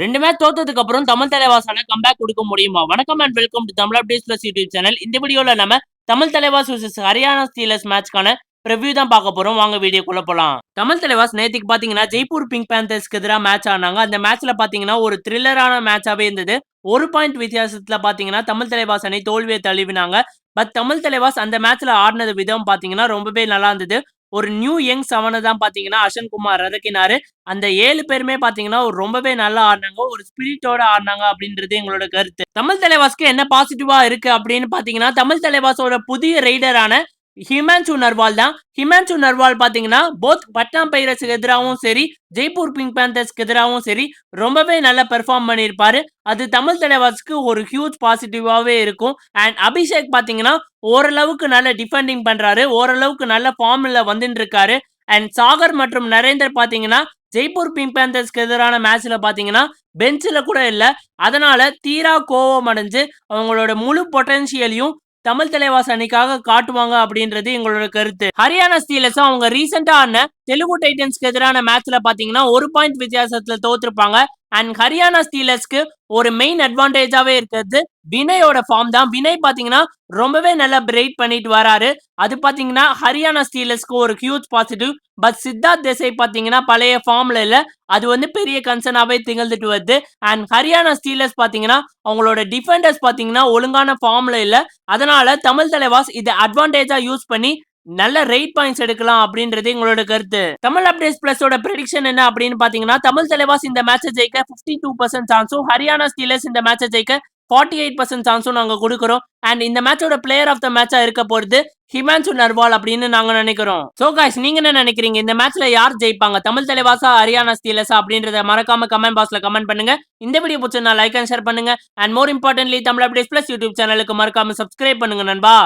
ரெண்டு மேட்ச் தோத்ததுக்கு அப்புறம் தமிழ் தலைவாசால கம்பேக் கொடுக்க முடியுமா? வணக்கம் and welcome to Tamil updates plus YouTube channel இந்த வீடியோல நம்ம தமிழ் தலைவாஸ் vs ஹரியானா ஸ்டீலர்ஸ் மேட்ச்க்கான ரிவ்யூ தான் பார்க்க போறோம். வாங்க வீடியோக்குள்ள போலாம். தமிழ் தலைவாஸ் நேற்றுக்கு பாத்தீங்கன்னா ஜெய்ப்பூர் பிங்க் பேந்தர்ஸ்க்கு எதிராக மேட்ச் ஆனாங்க. அந்த மேட்ச்ல பாத்தீங்கன்னா ஒரு த்ரில்லரான மேட்சாவே இருந்தது. ஒரு பாயிண்ட் வித்தியாசத்துல பாத்தீங்கன்னா தமிழ் தலைவாஸ் அணி தோல்வியை தழுவினாங்க. பட் தமிழ் தலைவாஸ் அந்த மேட்ச்ல ஆடினது விதம் பாத்தீங்கன்னா ரொம்பவே நல்லா இருந்தது. ஒரு நியூ யங் செவனை தான் பாத்தீங்கன்னா அஷன் குமார் இறக்கினாரு. அந்த ஏழு பேருமே பாத்தீங்கன்னா ஒரு ரொம்பவே நல்லா ஆடினாங்க. ஒரு ஸ்பிரிட்டோட ஆடினாங்க அப்படின்றது எங்களோட கருத்து. தமிழ் தலைவாஸ்க்கு என்ன பாசிட்டிவா இருக்கு அப்படின்னு பாத்தீங்கன்னா தமிழ் தலைவாஸோட புதிய ரைடரான ஹிமான்சு நர்வால் தான். ஹிமான்சு நர்வால் பார்த்தீங்கன்னா போத் பட்னா பைரஸுக்கு எதிராகவும் சரி ஜெய்ப்பூர் பிங்க் பேந்தர்ஸ்க்கு எதிராகவும் சரி ரொம்பவே நல்லா பெர்ஃபார்ம் பண்ணியிருப்பாரு. அது தமிழ் தலைவாஸ்க்கு ஒரு ஹியூஜ் பாசிட்டிவாகவே இருக்கும். அண்ட் அபிஷேக் பார்த்தீங்கன்னா ஓரளவுக்கு நல்ல டிஃபெண்டிங் பண்ணுறாரு ஓரளவுக்கு நல்ல ஃபார்மில் வந்துட்டு இருக்காரு அண்ட் சாகர் மற்றும் நரேந்தர் பார்த்தீங்கன்னா ஜெய்ப்பூர் பிங்க் பேந்தர்ஸ்க்கு எதிரான மேட்ச்சில் பார்த்தீங்கன்னா பெஞ்சில் கூட இல்லை. அதனால தீரா கோவம் அடைஞ்சு அவங்களோட முழு பொட்டன்ஷியலையும் தமிழ் தலைவாஸ் அணிக்காக காட்டுவாங்க அப்படின்றது எங்களோட கருத்து. ஹரியானா ஸ்டீலர்ஸும் அவங்க ரீசெண்டா ஆன தெலுங்கு டைட்டன்ஸ்க்கு எதிரான மேட்ச்ல பாத்தீங்கன்னா ஒரு பாயிண்ட் வித்தியாசத்துல தோத்துருப்பாங்க. அண்ட் ஹரியானா ஸ்டீலர்ஸ்க்கு ஒரு மெயின் அட்வான்டேஜாவே இருக்கிறது. வினயோட ஃபார்ம் தான். வினய் பாத்தீங்கன்னா ரொம்பவே நல்லா பிரேக் பண்ணிட்டு வராரு. அது பாத்தீங்கன்னா ஹரியானா ஸ்டீலர்ஸ்க்கு ஒரு huge positive but Siddharth Desai பாத்தீங்கன்னா பழைய ஃபார்ம்ல இல்ல. அது வந்து பெரிய கன்சர்னாவே திகழ்ந்துட்டு வருது. அண்ட் ஹரியானா ஸ்டீலர்ஸ் பாத்தீங்கன்னா அவங்களோட டிஃபெண்டர்ஸ் பாத்தீங்கன்னா ஒழுங்கான ஃபார்ம்ல இல்ல. அதனால தமிழ் தலைவாஸ் இதை அட்வான்டேஜா யூஸ் பண்ணி நல்ல ரேட் பாயிண்ட்ஸ் எடுக்கலாம் அப்படின்றது எங்களோட கருத்து. தமிழ் அப்டேட்ஸ் பிளஸோட ப்ரெடிக்ஷன் என்ன அப்படின்னு பாத்தீங்கன்னா தமிழ் தலைவாஸ் இந்த மேட்சை ஜெயிக்க பிப்டி டூ பர்சன்ட் சான்ஸும் ஹரியானா ஸ்டீலர்ஸ் இந்த மேட்சை ஜெயிக்க ஃபார்ட்டி எயிட் பர்சன்ட் சான்ஸும் நாங்கள் கொடுக்குறோம். அண்ட் இந்த மேட்சோட பிளேயர் ஆஃப் த மேட்சா இருக்க போறது ஹிமான்சு நர்வால் அப்படின்னு நாங்க நினைக்கிறோம். சோ காய்ஸ் நீங்க என்ன நினைக்கிறீங்க? இந்த மேட்ச்ல யார் ஜெயிப்பாங்க? தமிழ் தலைவாசா ஹரியானா ஸ்டீலர்ஸா அப்படின்றத மறக்காம கமெண்ட் பாக்ஸ்ல கமெண்ட் பண்ணுங்க. இந்த வீடியோ பிடிச்சா லைக் அண்ட் ஷேர் பண்ணுங்க. And more importantly Tamil updates plus YouTube சேனலுக்கு மறக்காம சப்ஸ்கிரைப் பண்ணுங்க நண்பா.